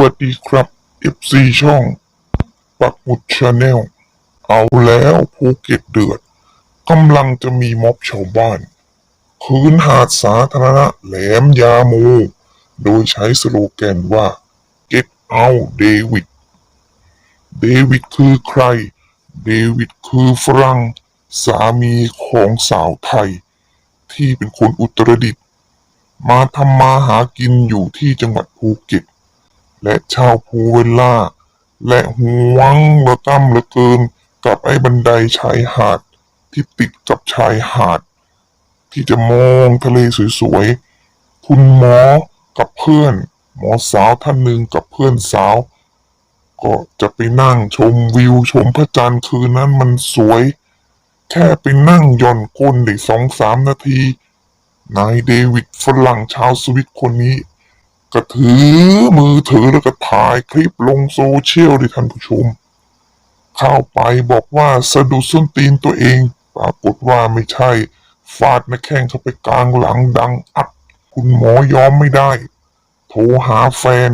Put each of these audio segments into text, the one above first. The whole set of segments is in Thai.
วัสดีครับ FC ช่อง ปักหมุดชาแนล เอาแล้วภูเก็ตเดือดกำลังจะมีม็อบชาวบ้านคืนหาดสาธารณะแหลมยาโม โดยใช้สโลแกนว่า Get out David เดวิดคือใคร เดวิดคือฝรั่ง สามีของสาวไทย ที่เป็นคนอุตรดิตถ์มาทำมาหากินอยู่ที่จังหวัดภูเก็ต และชาวภูเวลล่า และหวงระตั้มเหลือเกินกับไอ้บันไดชายหาดที่ติดกับชายหาด ที่จะมองทะเลสวยๆ คุณหมอกับเพื่อน หมอสาวท่านหนึ่งกับเพื่อนสาว ก็จะไปนั่งชมวิวชมพระจันทร์คืนนั้นมันสวย แค่ไปนั่งย่อนก้นได้สองสามนาทีนายเดวิดฝรั่งชาวสวิตคนนี้ ก็ถือมือถือแล้วก็ถ่ายคลิปลงโซเชียลดิท่านผู้ชม เข้าไปบอกว่าสะดุดส้นตีนตัวเอง ปรากฏว่าไม่ใช่ ฟาดนักแข้งเข้าไปกลางหลังดังอัด คุณหมอยอมไม่ได้ โทรหาแฟน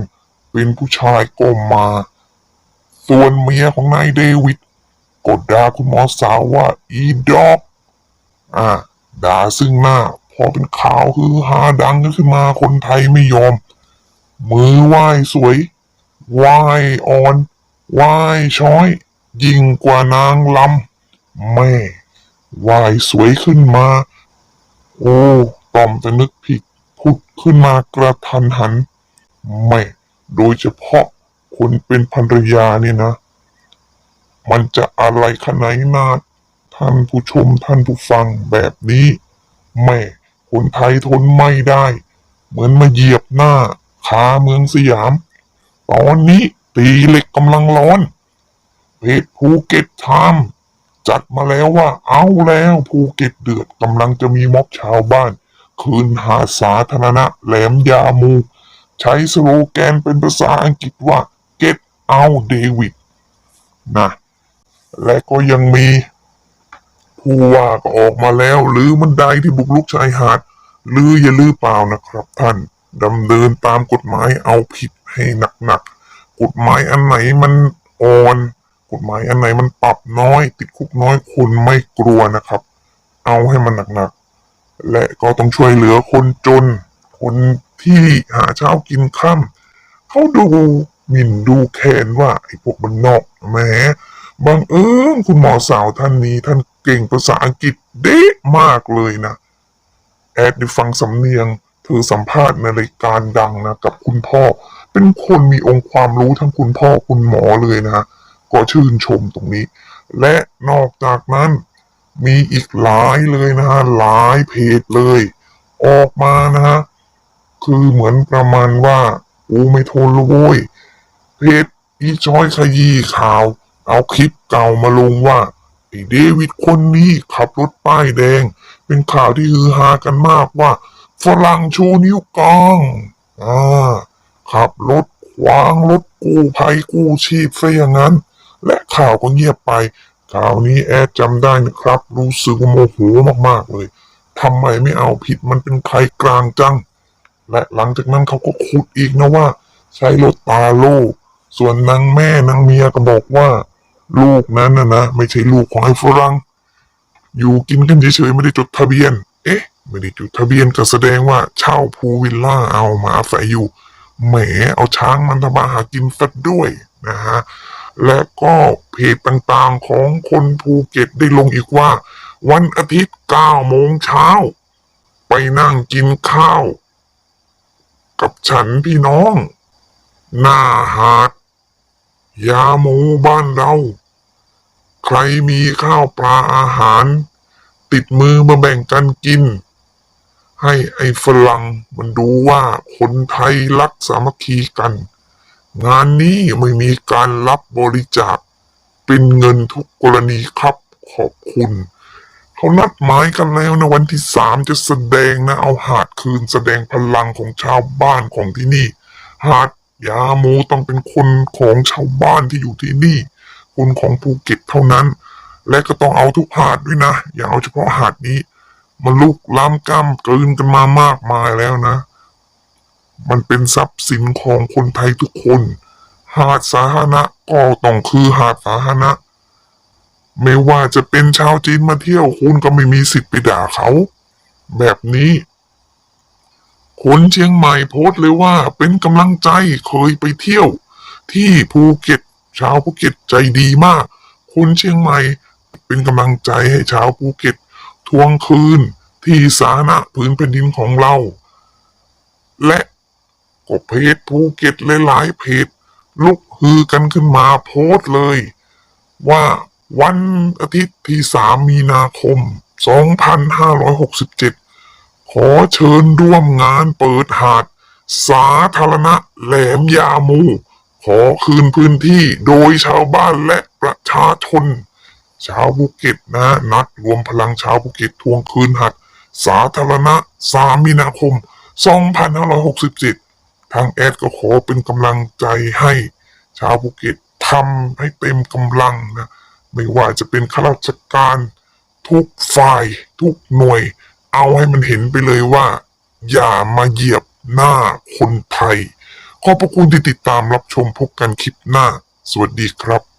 เป็นผู้ชายก็มา ส่วนเมียของนายเดวิดก็ด่าคุณหมอสาวว่าอีดอกอ่าด่าซึ่งหน้า พอเป็นข่าวคือฮาดังขึ้นมาคนไทยไม่ยอม มือไหว้สวย ไหว้อ่อน ไหว้ช้อย ยิ่งกว่านางลำแม่ ไหว้สวยขึ้นมา โอ้ต่อมจะนึกผิดพุดขึ้นมากระทันหันแม่ โดยเฉพาะคนเป็นภรรยาเนี่ยนะ มันจะอะไรขนาดนาท่านผู้ชมท่านผู้ฟังแบบนี้ แม่ คนไทยทนไม่ได้ เหมือนมาเหยียบหน้า ขาเมืองสยาม ตอนนี้ตีเหล็กกำลังร้อนเพจภูเก็ตไทม์จัดมาแล้วว่าเอาแล้วภูเก็ตเดือดกำลังจะมีม็อบชาวบ้าน คืนหาสาธารณะแหลมยามู ใช้สโลแกนเป็นภาษาอังกฤษว่า Get out David นะและก็ยังมีผู้ว่าก็ออกมาแล้ว หรือมันไดที่บุกลุกชายหาด หรืออย่าลือเปล่านะครับท่าน ดำเนินตามกฎหมายเอาผิดให้หนักๆ กฎหมายอันไหนมันอ่อน กฎหมายอันไหนมันปรับน้อย ติดคุกน้อยคุณไม่กลัวนะครับ เอาให้มันหนักๆ และก็ต้องช่วยเหลือคนจน คนที่หาเช้ากินค่ำเขาดูหมิ่นดูแคลนว่าไอ้พวกมันนอกแหมบังเอิญคุณหมอสาวท่านนี้ท่านเก่งภาษาอังกฤษเด๊ะมากเลยนะ แอดได้ฟังสำเนียง เธอสัมภาษณ์ในรายการดังนะกับคุณพ่อ เป็นคนมีองค์ความรู้ทั้งคุณพ่อคุณหมอเลยนะ ก็ชื่นชมตรงนี้ และนอกจากนั้นมีอีกหลายเลยนะฮะหลายเพจเลย ออกมานะฮะคือเหมือนประมาณว่ากูไม่ทนและโว้ยเพจอีจอยขยี้ข่าว เอาคลิปเก่ามาลงว่าไอเดวิดคนนี้ขับรถป้ายแดง เป็นข่าวที่ฮือฮากันมากว่า ฝรั่งชูนิ้วกลางอ่าขับรถขวางรถกู้ภัยกู้ชีพซะอย่างนั้น และข่าวก็เงียบไป ข่าวนี้แอดจำได้นะครับ รู้สึกโมโหมากๆเลยทำไมไม่เอาผิดมันเป็นใครกลางจัง และหลังจากนั้นเขาก็ขุดอีกนะว่า ใช้รถตาโล่ส่วนนางแม่นางเมียก็บอกว่า ลูกนั้นนะนะไม่ใช่ลูกของไอ้ฝรั่งอยู่กินกันเฉยๆไม่ได้จดทะเบียน เอ๊ะ ไม่ได้จดทะเบียนก็แสดงว่าเช่าพูลวิลล่าเอามาอาศัยอยู่ แหมเอาช้างมันทำมาหากินสัดด้วยนะฮะ และก็เพจต่างๆของคนภูเก็ตได้ลงอีกว่า วันอาทิตย์9โมงเช้า ไปนั่งกินข้าว กับฉันพี่น้อง หน้าหาด ยาหมูบ้านเรา ใครมีข้าวปลาอาหาร ติดมือมาแบ่งกันกิน ให้ไอ้ฝรั่งมันดูว่าคนไทยรักสามัคคีกัน งานนี้ไม่มีการรับบริจาค เป็นเงินทุกกรณีครับขอบคุณ เขานัดหมายกันแล้วนะวันที่สามจะแสดงนะ เอาหาดคืนแสดงพลังของชาวบ้านของที่นี่ หาดยาโมต้องเป็นคนของชาวบ้านที่อยู่ที่นี่ คนของภูเก็ตเท่านั้น และก็ต้องเอาทุกหาดด้วยนะ อย่าเอาเฉพาะหาดนี้ มันลุกล้ำกล้ำกลืนกันมามากมายแล้วนะ มันเป็นทรัพย์สินของคนไทยทุกคน หาดสาธารณะก็ต้องคือหาดสาธารณะ ไม่ว่าจะเป็นชาวจีนมาเที่ยวคุณก็ไม่มีสิทธิ์ไปด่าเขา แบบนี้คนเชียงใหม่โพสต์เลยว่าเป็นกำลังใจเคยไปเที่ยว ที่ภูเก็ตชาวภูเก็ตใจดีมาก คนเชียงใหม่เป็นกำลังใจให้ชาวภูเก็ต ทวงคืนที่สาธารณะพื้นแผ่นดินของเรา และก็เพจภูเก็ตหลายๆเพจลุกฮือกันขึ้นมาโพสต์เลย ว่าวันอาทิตย์ที่3มีนาคม 2567 ขอเชิญร่วมงานเปิดหาด สาธารณะแหลมยามู ขอคืนพื้นที่โดยชาวบ้านและประชาชน ชาวภูเก็ตนะนัดรวมพลังชาวภูเก็ตทวงคืนหัด สาธารณะ 3 มีนาคม 2567 ทางแอดก็ขอเป็นกำลังใจให้ ชาวภูเก็ตทำให้เต็มกำลังนะไม่ว่าจะเป็นข้าราชการทุกฝ่ายทุกหน่วย เอาให้มันเห็นไปเลยว่า อย่ามาเหยียบหน้าคนไทย ขอบพระคุณที่ติดตามรับชมพบกันคลิปหน้า สวัสดีครับ